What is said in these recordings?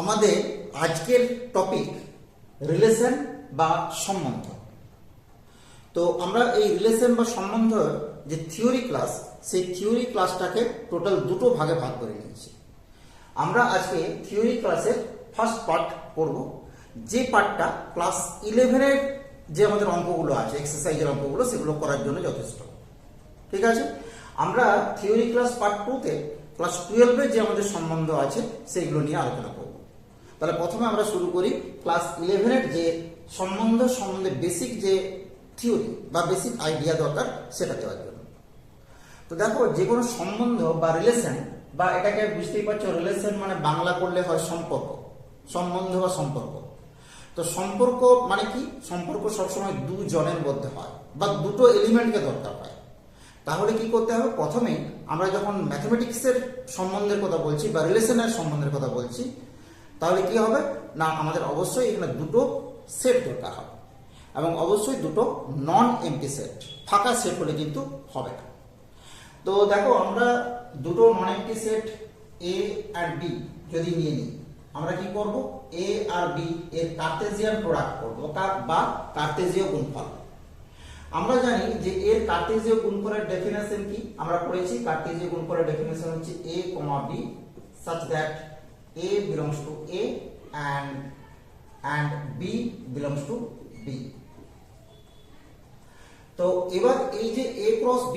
আমাদের আজকের topic relation বা সম্বন্ধ। তো আমরা এই রিলেশন বা সম্বন্ধ যে থিওরি ক্লাস সেই থিওরি ক্লাসটাকে টোটাল দুটো ভাগে ভাগ করে নিয়েছি। আমরা আজকে থিওরি ক্লাসের ফার্স্ট পার্ট পড়ব যে পার্টটা ক্লাস ইলেভেনের যে আমাদের অঙ্কগুলো আছে এক্সারসাইজের অঙ্কগুলো, সেগুলো করার জন্য যথেষ্ট। ঠিক আছে? আমরা থিওরি ক্লাস পার্ট টুতে ক্লাস টুয়েলভের যে আমাদের সম্বন্ধ আছে, সেইগুলো নিয়ে আলোচনা করব। তাহলে প্রথমে আমরা শুরু করি ক্লাস ইলেভেনের যে সম্বন্ধ, সম্বন্ধে বেসিক যে থিওরি বা বেসিক আইডিয়া দরকার সেটা দেওয়ার জন্য। তো দেখো, যে কোনো সম্বন্ধ বা রিলেশন বা এটাকে বুঝতেই পারছ রিলেশন মানে বাংলা করলে হয় সম্পর্ক। সম্বন্ধ বা সম্পর্ক। তো সম্পর্ক মানে কি? সম্পর্ক সবসময় দুজনের মধ্যে হয় বা দুটো এলিমেন্টকে দরকার হয়। তাহলে কি করতে হবে? প্রথমে আমরা যখন ম্যাথমেটিক্সের সম্বন্ধের কথা বলছি বা রিলেশনের সম্বন্ধের কথা বলছি তাহলে কি হবে? না, আমাদের অবশ্যই এখানে দুটো সেট দরকার হবে। এবং অবশ্যই দুটো নন এমটি সেট ফাঁকা সেট হলে কিন্তু হবে না। তো দেখো, আমরা দুটো নন এমটি সেট এ আর বি যদি নিয়ে নিই, আমরা কি করব? এ আর বি এর কার্তেজিয়ান প্রোডাক্ট করব বা কার্তেজীয় গুণফল। আমরা জানি যে এর কার্তেজীয় গুণফলের ডেফিনেশন কি? আমরা পড়েছি কার্তেজীয় গুণফলের ডেফিনেশন হচ্ছে a B such that a belongs to a and and b belongs to b. তো এবার এই যে a ক্রস b,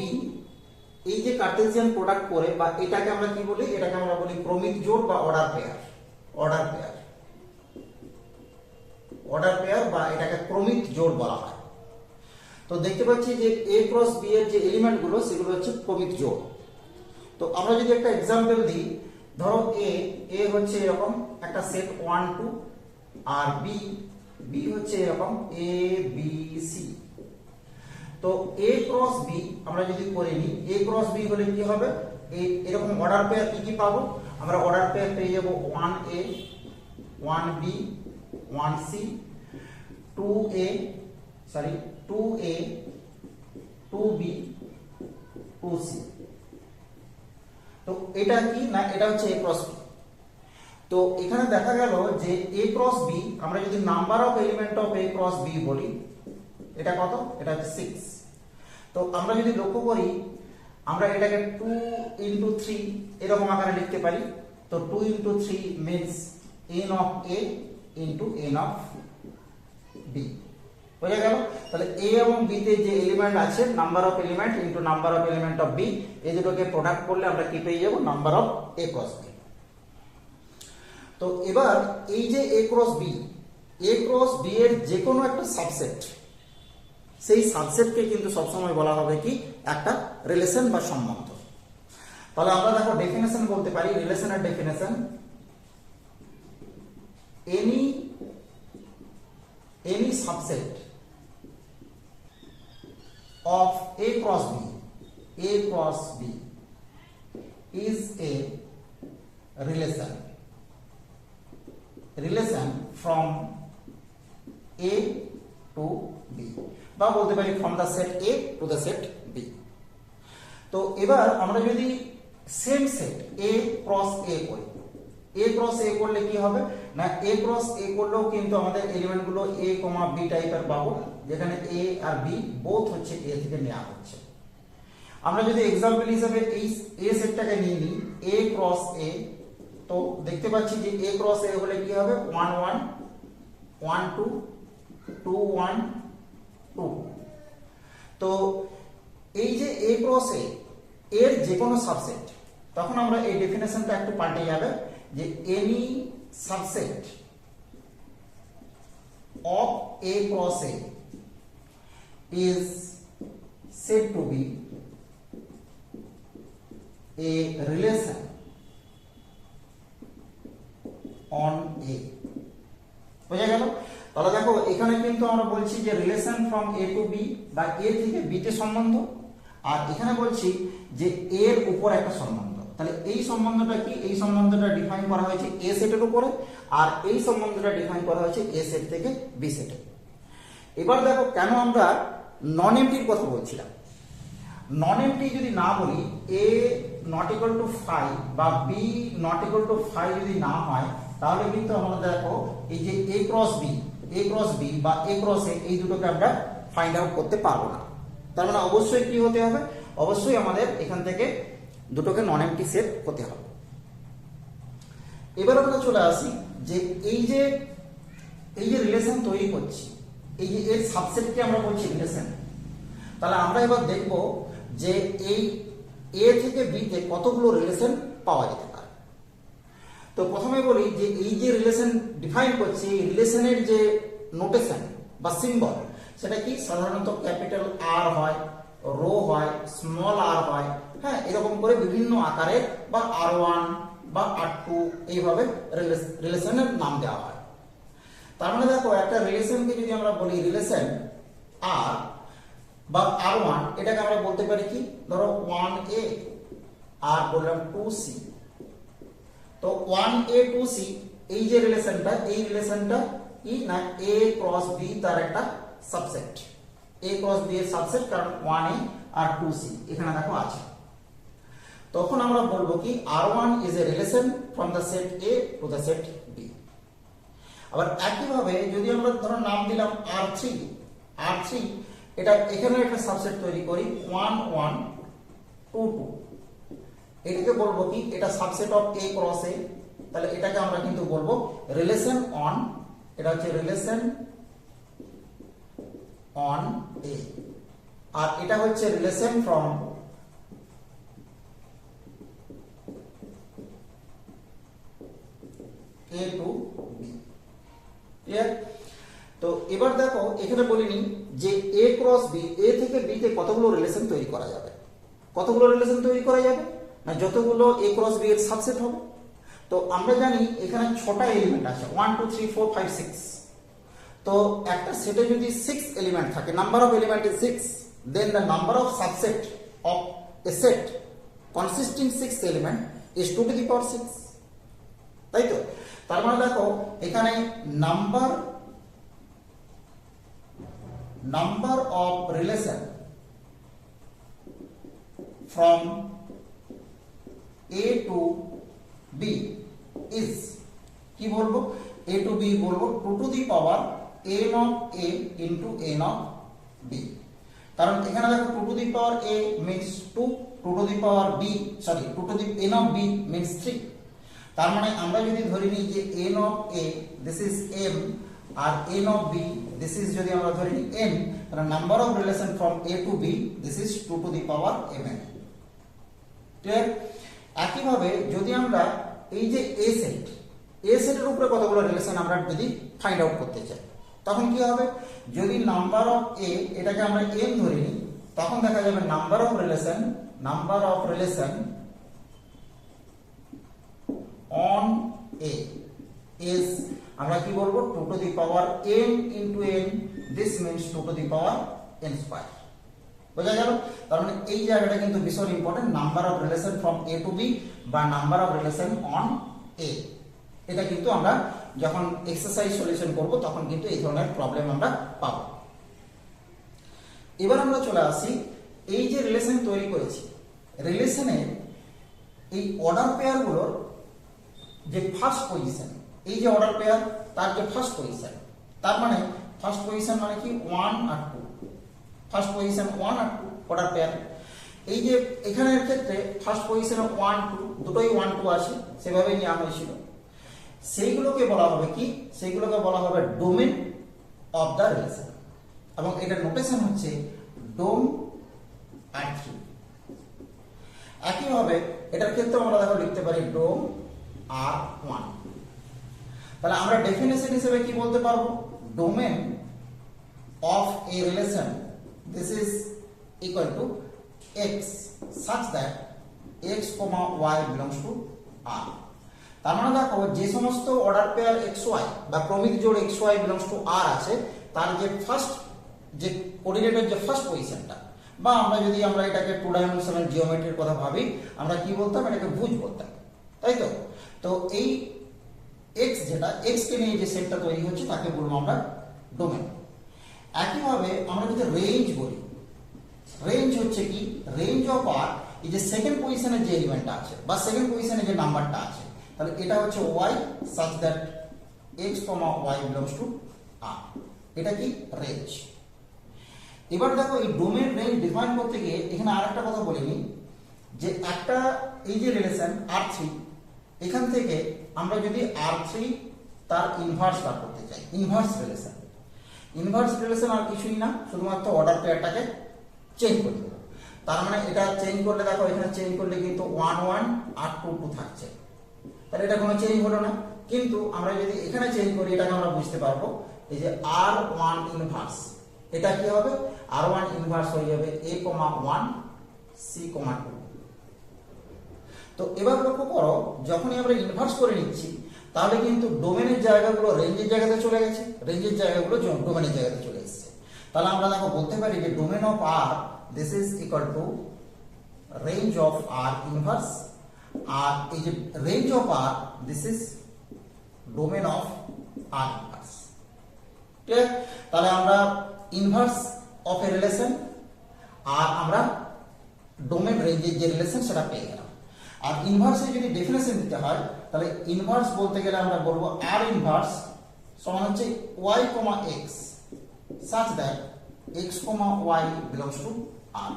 এই যে কার্টেসিয়ান প্রোডাক্ট করে বা এটাকে আমরা কি বলি? এটাকে আমরা বলি ক্রমিক জোড় বা order pair order pair order pair বা এটাকে ক্রমিক জোড় বলা হয়। তো দেখতে পাচ্ছি যে এ ক্রস বি এর যে এলিমেন্টগুলো, সেগুলো হচ্ছে ক্রমিক জোড় তো আমরা যদি একটা এক্সাম্পল দিই ধরো এ এ হচ্ছে এরকম একটা সেট ওয়ান টু আর বি বি হচ্ছে এরকম এ বি সি তো এ ক্রস বি আমরা যদি করে নিই এ ক্রস বি হলে কি হবে? এরকম অর্ডার পেয়ার কি কি পাবো? আমরা অর্ডার পেয়ার পেয়ে যাব one A one B one C two A sorry two A two B two C তো এটা কি না এটা হচ্ছে এ ক্রস বি তো এখানে দেখা গেল যে এ ক্রস বি আমরা যদি number of element of A cross B বলি, এটা কত? এটা হচ্ছে সিক্স তো আমরা যদি লক্ষ্য করি, আমরা এটাকে টু ইন্টু থ্রি এরকম আকারে লিখতে পারি। তো two into three means N of A into N of B বোঝা গেল। তাহলে এ এবং বি তে যে এলিমেন্ট আছে number of element into number of element of B এই দুটোকে প্রোডাক্ট করলে আমরা কি পেয়ে যাব? Number of A cross B তো এবার এই যে A cross B A cross B এর যে কোনো একটা সাবসেট সেই সাবসেটকে কিন্তু সবসময় বলা হবে কি? একটা রিলেশন বা সম্বন্ধ। তাহলে আমরা দেখো ডেফিনেশন বলতে পারি রিলেশনের definition any any subset of A cross B, A cross B is a relation, relation from A to B বা বলতে পারি from the set A to the set B তো এবার আমরা যদি same set A cross A করি A cross A করলে কি হবে না A ক্রস A করলেও কিন্তু আমাদের এলিমেন্টগুলো A, B টাইপের পাবো যেখানে এ আর বি বোথ হচ্ছে A থেকে নেওয়া হচ্ছে। আমরা যদি এক্সাম্পল হিসেবে এই এ সেটটাকে নিয়ে নিই এ ক্রস এ তো দেখতে পাচ্ছি যে এ ক্রস এ হলে কি হবে? 1 1 1 2 2 1 2 তো এই যে এ ক্রস A, এর যে কোনো সাবসেট তখন আমরা এই ডেফিনেশনটা একটু পাল্টে যাবে যে any subset of A cross A is said to be a relation on A. বোঝা গেল? তাহলে দেখো, এখানে কিন্তু আমরা বলছি যে relation from A to B বা এ থেকে বি তে সম্বন্ধ, আর এখানে বলছি যে এর উপর একটা সম্বন্ধ। তাহলে এই সম্বন্ধটা কি? এই সম্বন্ধটা ডিফাইন করা হয়েছে এ সেটের উপরে, আর এই সম্বন্ধটা ডিফাইন করা হয়েছে এ সেট থেকে বি সেটে এবার দেখো, কেন আমরা নন এমটির কথা বলছিলাম। নন এমটি যদি না বলি A not equal to phi বা B not equal to phi যদি না হয়, তাহলে কিন্তু আমরা দেখো এই যে A cross B A cross B বা এ ক্রস এ এই দুটোকে আমরা ফাইন্ড আউট করতে পারব না। তার মানে অবশ্যই কি হতে হবে? অবশ্যই আমাদের এখান থেকে দুটোকে নন এমটি সেট হতে হবে। এবার আমরা চলে আসি যে এই যে এই যে রিলেশন তৈরি করছি এই যে এর সাবসেটকে আমরা বলছি রিলেশন তাহলে আমরা এবার দেখব যে এই এ থেকে বি তে কতগুলো রিলেশন পাওয়া যেতে পারে। তো প্রথমে বলি যে এই যে রিলেশন ডিফাইন করছি রিলেশনের যে নোটেশন বা সিম্বল সেটা কি? সাধারণত ক্যাপিটাল আর হয়, রো হয় স্মল আর হয় হ্যাঁ এরকম করে বিভিন্ন আকারে বা আর ওয়ান বা আর টু এইভাবে রিলেশনের নাম দেওয়া হয়। তার মানে দেখো, একটা রিলেশনকে যদি আমরা বলি রিলেশন আর বা আর ওয়ান এটাকে আমরা বলতে পারি কি? ধরো ওয়ান এ আর বললাম টু সি তো ওয়ান এ টু সি এই যে রিলেশনটা এই রিলেশনটা কি না এ ক্রস বি তার একটা সাবসেট এ ক্রস বি এর সাবসেট কারণ ওয়ান এ আর টু সি এখানে দেখো আছে। তখন আমরা বলব কি R one is a relation from the set A to the set আবার একইভাবে যদি আমরা ধরো নাম দিলাম আর থ্রি আর থ্রি এটা এখানে একটা সাবসেট তৈরি করি ওয়ান ওয়ান টু টু এটাকে বলব কি? এটা subset of A cross A তাহলে এটাকে আমরা কিন্তু বলব রিলেশন অন এটা হচ্ছে রিলেশন অন এ আর এটা হচ্ছে relation from A to clear তো এবার দেখো, এখানে বলিনি যে এ ক্রস বি এ থেকে বি তে কতগুলো রিলেশন তৈরি করা যাবে? কতগুলো রিলেশন তৈরি করা যাবে? না যতগুলো এ ক্রস বি এর সাবসেট হবে? তো আমরা জানি এখানে ছটা এলিমেন্ট আছে। One two three four five six তো একটা সেটে যদি সিক্স এলিমেন্ট থাকে number of element is six then the number of subset of a set consisting six element is two to the power six তাই তো? তার মানে দেখো, এখানে number number of relation from A to B is কি বলব? এ two B বলব two to the power N of A into N of B কারণ এখানে দেখো two to the power A means two two to the power B sorry two to the N of B means three তার মানে আমরা যদি ধরে নিই যে N of A this is M R N of B this is যদি আমরা ধরে নিই এন তাহলে number of relation from A to B this is two to the power M N clear একইভাবে যদি আমরা এই যে এ সেট এ সেটের উপরে কতগুলো রিলেশন আমরা যদি ফাইন্ড আউট করতে চাই, তখন কি হবে? যদি নাম্বার অফ এ এটাকে আমরা এন ধরে নিই, তখন দেখা যাবে number of relation number of relation on A is, আমরা কি বলব? Two to the power n into N this means two to the power N square বোঝা গেল? তার মানে এই জায়গাটা কিন্তু ভীষণ important number of relation from A to B বা number of relation on A এটা কিন্তু আমরা যখন এক্সারসাইজ সলিউশন করব, তখন কিন্তু এই ধরনের প্রবলেম আমরা পাবো। এবার আমরা চলে আসি, এই যে রিলেশন তৈরি করেছি রিলেশনের এই অর্ডার পেয়ারগুলোর যে ফার্স্ট পজিশন এই যে অর্ডার পেয়ার তার যে ফার্স্ট পজিশন তার মানে ফার্স্ট পজিশন মানে কি? ওয়ান আর টু ফার্স্ট পজিশন ওয়ান আর টু অর্ডার পেয়ার এই যে এখানের ক্ষেত্রে ফার্স্ট পজিশনে ওয়ান টু দুটোই ওয়ান টু আছে সেভাবে নেওয়া হয়েছিল। সেইগুলোকে বলা হবে কি? সেইগুলোকে বলা হবে ডোমেন অফ দ্য রিলেশন এবং এটার নোটেশন হচ্ছে ডোম আর থ্রি একইভাবে এটার ক্ষেত্রে আমরা দেখো লিখতে পারি ডোম আর ওয়ান তাহলে আমরা ডেফিনেশন হিসেবে কি বলতে পারব? Domain of a relation this is equal to X such that X comma Y belongs to R তার মানে দেখো, যে সমস্ত অর্ডার পেয়ার এক্স ওয়াই বা ক্রমিক জোড় X Y belongs to R আছে, তার যে ফার্স্ট যে কোঅর্ডিনেটের যে ফার্স্ট পজিশনটা বা আমরা যদি আমরা এটাকে টু ডাইমেনশনাল জিওমেট্রির কথা ভাবি, আমরা কি বলতাম? এটাকে ভুজ বলতাম। তাই তো? তো এই এক্স যেটা এক্স কে নিয়ে যে সেটটা তৈরি হচ্ছে, তাকে বলব আমরা ডোমেন একইভাবে আমরা যদি রেঞ্জ বলি রেঞ্জ হচ্ছে কি? রেঞ্জ অফ আর এই যে সেকেন্ড পজিশনে যে এলিমেন্টটা আছে, বা সেকেন্ড পজিশনে যে নাম্বারটা আছে, তাহলে এটা হচ্ছে Y such that X comma Y belongs to R এটা কি? রেঞ্জ এবার দেখো, এই ডোমেন রেঞ্জ ডিফাইন করতে গিয়ে এখানে আরেকটা কথা বলিনি যে একটা, এই যে রিলেশন আর থ্রি এখান থেকে আমরা যদি আর থ্রি তার ইনভার্স বার করতে চাই ইনভার্স রিলেশন ইনভার্স রিলেশন আর কিছুই না, শুধুমাত্র অর্ডার পেয়ারটাকে চেঞ্জ করে দেবো তার মানে এটা চেঞ্জ করলে দেখো, এখানে চেঞ্জ করলে কিন্তু ওয়ান ওয়ান আর টু টু থাকছে। তাহলে এটা কোনো চেঞ্জ হলো না। কিন্তু আমরা যদি এখানে চেঞ্জ করি, এটাকে আমরা বুঝতে পারব, এই যে আর ওয়ান ইনভার্স এটা কি হবে? আর ওয়ান ইনভার্স হয়ে যাবে A comma one C comma two তো এবার লক্ষ্য করো, যখনই আমরা ইনভার্স করে নিচ্ছি, তাহলে কিন্তু ডোমেনের জায়গাগুলো রেঞ্জের জায়গাতে চলে গেছে রেঞ্জের জায়গাগুলো ডোমেনের জায়গাতে চলে এসেছে। তাহলে আমরা দেখো, বলতে পারি যে domain of R this is equal to range of R inverse আর এই যে range of R this is domain of R inverse ঠিক তাহলে আমরা inverse of a relation R আমরা ডোমেন রেঞ্জের যে রিলেশন সেটা পেয়ে গেলাম। আর ইনভার্সে যদি ডেফিনেশন দিতে হয়, তাহলে ইনভার্স বলতে গেলে আমরা বলব আর ইনভার্স সমান হচ্ছে Y comma X such that X comma Y belongs to R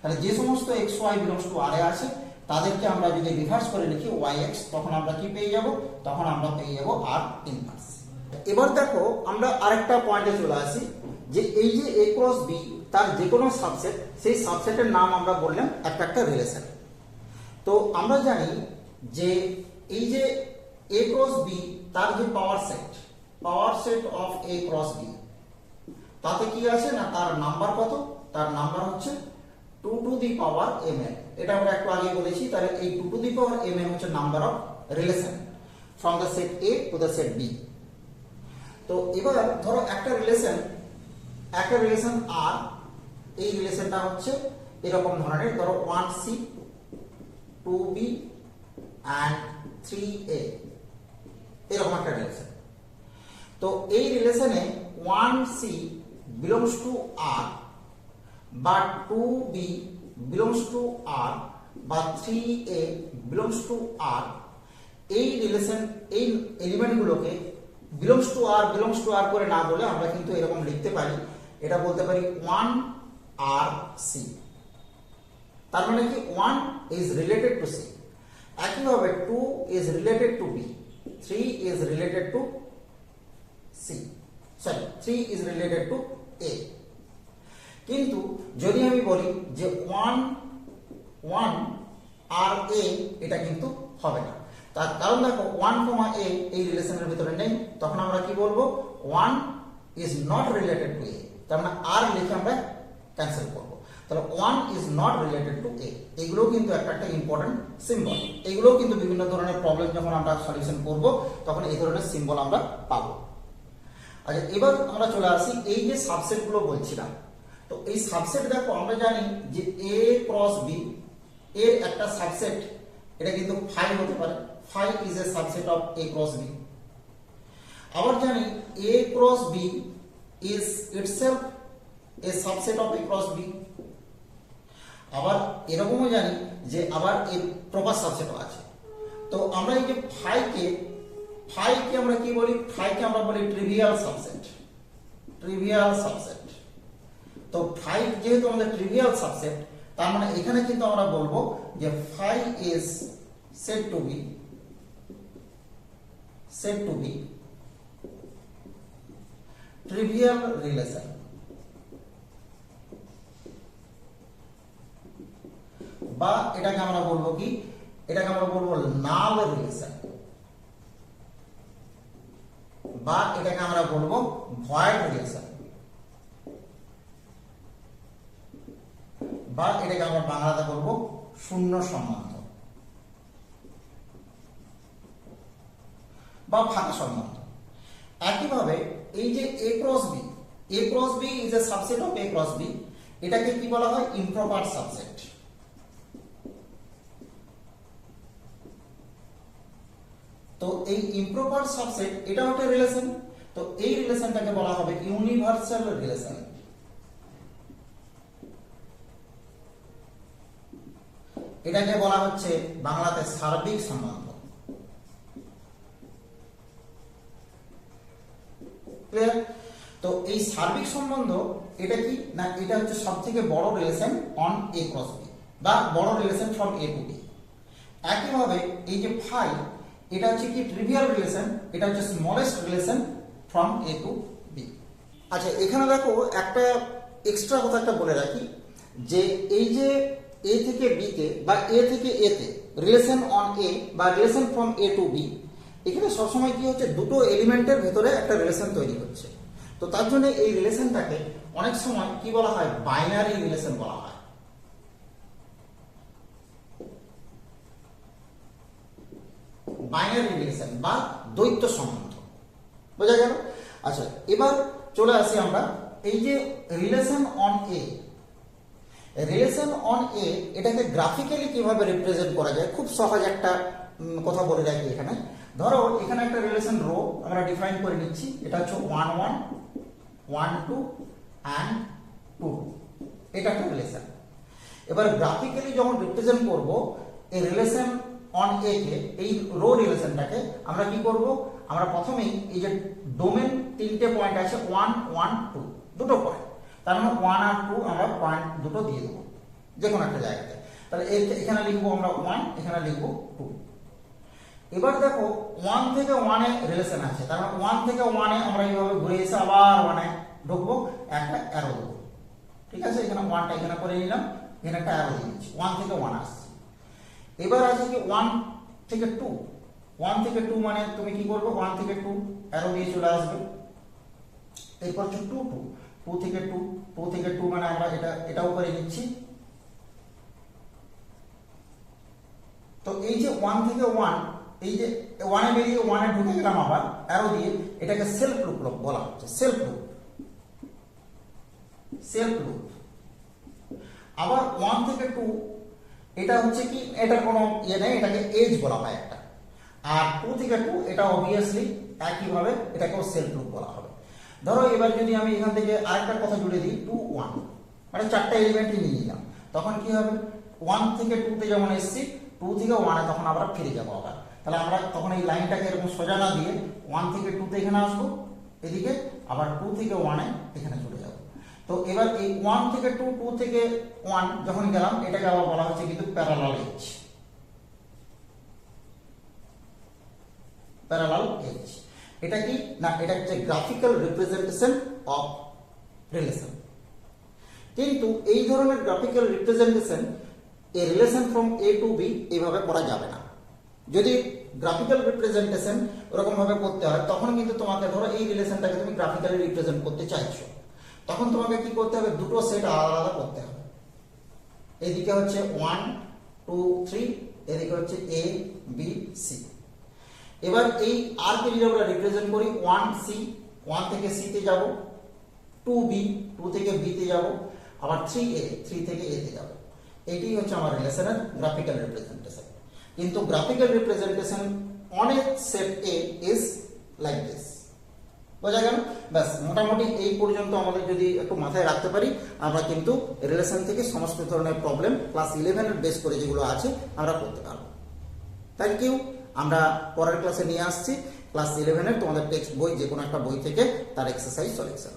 তাহলে যে সমস্ত X Y belongs to R এ আছে, তাদেরকে আমরা যদি রিভার্স করে লিখি ওয়াই এক্স তখন আমরা কি পেয়ে যাব? তখন আমরা পেয়ে যাব আর ইনভার্স এবার দেখো, আমরা আরেকটা পয়েন্টে চলে আসি, যে এই যে এ ক্রস বি তার যে কোনো সাবসেট সেই সাবসেটের নাম আমরা বললাম একটা একটা রিলেশন তো আমরা জানি যে এই যে এ ক্রস বি তার যে power set power set of A cross B তাতে কি আছে না তার নাম্বার কত? তার নাম্বার হচ্ছে two to the power M N এটা আমরা একটু আগে বলেছি, তাহলে এই two to the power M N হচ্ছে number of relation from the set A to the set B তো এবার ধরো একটা রিলেশন একটা রিলেশন আর এই রিলেশনটা হচ্ছে এরকম ধরনের, ধরো one C two B and three A এরকম একটা রিলেশন তো এই রিলেশনে one C belongs to R বা two B belongs to R বা three A belongs to R এই রিলেশন এই এলিমেন্টগুলোকে belongs to R belongs to R করে না বলে আমরা কিন্তু এরকম লিখতে পারি। এটা বলতে পারি ওয়ান আর সি তার মানে কি one is related to C একইভাবে two is related to B three is related to C sorry three is related to A কিন্তু যদি আমি বলি যে ওয়ান ওয়ান আর এ এটা কিন্তু হবে না। তার কারণ দেখো ওয়ান কমা এ এই রিলেশনের ভিতরে নেই। তখন আমরা কি বলব? One is not related to A তার মানে আর লিখে আমরা ক্যান্সেল করব। তাহলে one is not related to A এগুলোও কিন্তু একটা একটা ইম্পর্টেন্ট সিম্বল এগুলোও কিন্তু বিভিন্ন ধরনের প্রবলেম যখন আমরা সলিউশন করব, তখন এই ধরনের সিম্বল আমরা পাবো। আচ্ছা এবার আমরা চলে আসি এই যে সাবসেটগুলো বলছিলাম। তো এই সাবসেট দেখো, আমরা জানি যে এ ক্রস বি এর একটা সাবসেট এটা কিন্তু ফাইভ হতে পারে। Phi is a subset of A cross B আবার জানি A cross B is itself a subset of A cross B আবার এরকমও জানি যে আবার এর প্রপার সাবসেটও আছে। তো আমরা এই যে ফাইকে ফাইকে আমরা কি বলি? ফাইকে আমরা বলি ট্রিভিয়াল সাবসেট ট্রিভিয়াল সাবসেট তো ফাইভ যেহেতু আমাদের ট্রিভিয়াল সাবসেট তার মানে এখানে কিন্তু আমরা বলব যে phi is set to B set to B trivial relation বা এটাকে আমরা বলব কি? এটাকে আমরা বলব নাল রিলেশন। বা এটাকে আমরা বলব ভয়েড রিলেশন। বা এটাকে আমরা বাংলাতে বলব শূন্য সম্বন্ধ। বা ফাঁকা সম্বন্ধ। একইভাবে এই যে A cross B A cross B is a subset of A cross B এটাকে কি বলা হয়? ইমপ্রপার সাবসেট তো এই ইম্প্রপার সাবসেট এটাও একটা রিলেশন তো এই রিলেশনটাকে বলা হবে ইউনিভার্সাল রিলেশন এটাকে বলা হচ্ছে বাংলাতে সার্বিক সম্বন্ধ। তো এই সার্বিক সম্বন্ধ, এটা কি? না, এটা হচ্ছে সব থেকে বড় relation on A cross B বা বড় relation from A to B একইভাবে এই যে ফাই এটা হচ্ছে কি ট্রিভিয়াল রিলেশন এটা হচ্ছে smallest relation from A to B আচ্ছা এখানে দেখো একটা এক্সট্রা কথা একটা বলে রাখি, যে এই যে এ থেকে বিতে বা এ থেকে এতে রিলেশন অন এ বা relation from A to B এখানে সবসময় কি হচ্ছে, দুটো এলিমেন্টের ভেতরে একটা রিলেশন তৈরি হচ্ছে। তো তার জন্য এই রিলেশনটাকে অনেক সময় কি বলা হয় বাইনারি রিলেশন বলা হয়। বাইনারি রিলেশন বা দ্বৈত সম্বন্ধ। বোঝা গেল? আচ্ছা এবার চলে আসি আমরা। এই যে relation on A relation on A এটাকে গ্রাফিক্যালি কীভাবে রিপ্রেজেন্ট করা যায়? খুব সহজ একটা কথা বলে রাখি এখানে। ধরো, এখানে একটা রিলেশন রো আমরা ডিফাইন করে নিচ্ছি। এটা হচ্ছে one one one two and two এটা একটা রিলেশন এবার গ্রাফিক্যালি যখন রিপ্রেজেন্ট করব, এই রিলেশন অন এ কে, এই রো রিলেশনটাকে আমরা কি করব? আমরা প্রথমেই এই যে ডোমেন তিনটে পয়েন্ট আছে ওয়ান ওয়ান টু দুটো পয়েন্ট তার মানে ওয়ান আর টু আমরা পয়েন্ট দুটো দিয়ে দেবো যে কোনো একটা জায়গাতে। তাহলে এখানে লিখব আমরা ওয়ান এখানে লিখব টু এবার দেখো ওয়ান থেকে ওয়ানে রিলেশন আছে, তার মানে ওয়ান থেকে ওয়ানে আমরা এইভাবে ঘুরে এসে আবার ওয়ানে ঢুকবো, একটা অ্যারো দেবো। ঠিক আছে? এখানে ওয়ানটা এখানে করে নিলাম, এখানে একটা অ্যারো দিয়ে দিচ্ছি। ওয়ান থেকে ওয়ান আসছে। এবার আছে কি ওয়ান থেকে টু ওয়ান থেকে টু মানে তুমি কি করবে? ওয়ান থেকে টু অ্যারো দিয়ে চলে আসবে। এরপর হচ্ছে টু টু টু থেকে টু টু থেকে টু মানে আমরা এটা, এটাও করে নিচ্ছি। তো এই যে ওয়ান থেকে ওয়ান এই যে ওয়ানে বেরিয়ে ওয়ানে ঢুকে গেলাম আবার অ্যারো দিয়ে এটাকে সেলফ লুপ বলা হচ্ছে সেলফ লুপ সেলফ লুপ আবার ওয়ান থেকে টু এটা হচ্ছে কি এটা কোনো ইয়ে নেই, এটাকে এজ বলা হয় একটা। আর টু থেকে টু এটা অবভিয়াসলি একইভাবে এটাকেও সেলফ লুপ বলা হবে। ধরো এবার যদি আমি এখান থেকে আরেকটা কথা জুড়ে দিই টু ওয়ান মানে চারটা এলিমেন্টই নিয়ে নিলাম। তখন কি হবে? ওয়ান থেকে টুতে যেমন এসছি টু থেকে ওয়ানে তখন আবার ফিরে যাব আবার। তাহলে আমরা তখন এই লাইনটাকে এরকম সোজা না দিয়ে ওয়ান থেকে টুতে এখানে আসব, এদিকে আবার টু থেকে ওয়ানে এখানে চলে যাব। তো এবার এই ওয়ান থেকে টু টু থেকে ওয়ান যখন গেলাম, এটাকে আবার বলা হচ্ছে কিন্তু প্যারালাল এজ প্যারালাল এজ এটা কি? না, এটা হচ্ছে গ্রাফিক্যাল রিপ্রেজেন্টেশন অফ রিলেশন কিন্তু এই ধরনের graphical representation A relation from A to B এইভাবে করা যাবে না। যদি গ্রাফিক্যাল রিপ্রেজেন্টেশন ওরকম ভাবে করতে হয়, তখন কিন্তু তোমাকে ধরো এই রিলেশনটাকে তুমি গ্রাফিক্যালি রিপ্রেজেন্ট করতে চাইছো। তখন তোমাকে কি করতে হবে? দুটো সেট আলাদা আলাদা করতে হবে। এদিকে হচ্ছে ওয়ান টু থ্রি এদিকে হচ্ছে এ বি সি এবার এই আর কে যদি আমরা রিপ্রেজেন্ট করি। ওয়ান সি ওয়ান থেকে সি তে যাব। টু বি টু থেকে বি তে যাব। আবার থ্রি এ থ্রি থেকে এ তে যাব। এটি হচ্ছে আমার রিলেশনের গ্রাফিক্যাল রিপ্রেজেন্টেশন কিন্তু graphical representation on a set A is like this বোঝা গেল? ব্যাস, মোটামুটি এই পর্যন্ত আমাদের যদি একটু মাথায় রাখতে পারি, আমরা কিন্তু রিলেশন থেকে সমস্ত ধরনের প্রবলেম ক্লাস ইলেভেনের বেস করে যেগুলো আছে, আমরা করতে পারব। থ্যাংক ইউ আমরা পরের ক্লাসে নিয়ে আসছি। ক্লাস ইলেভেনের তোমাদের টেক্সট বই যে কোনো একটা বই থেকে তার এক্সারসাইজ সলিউশন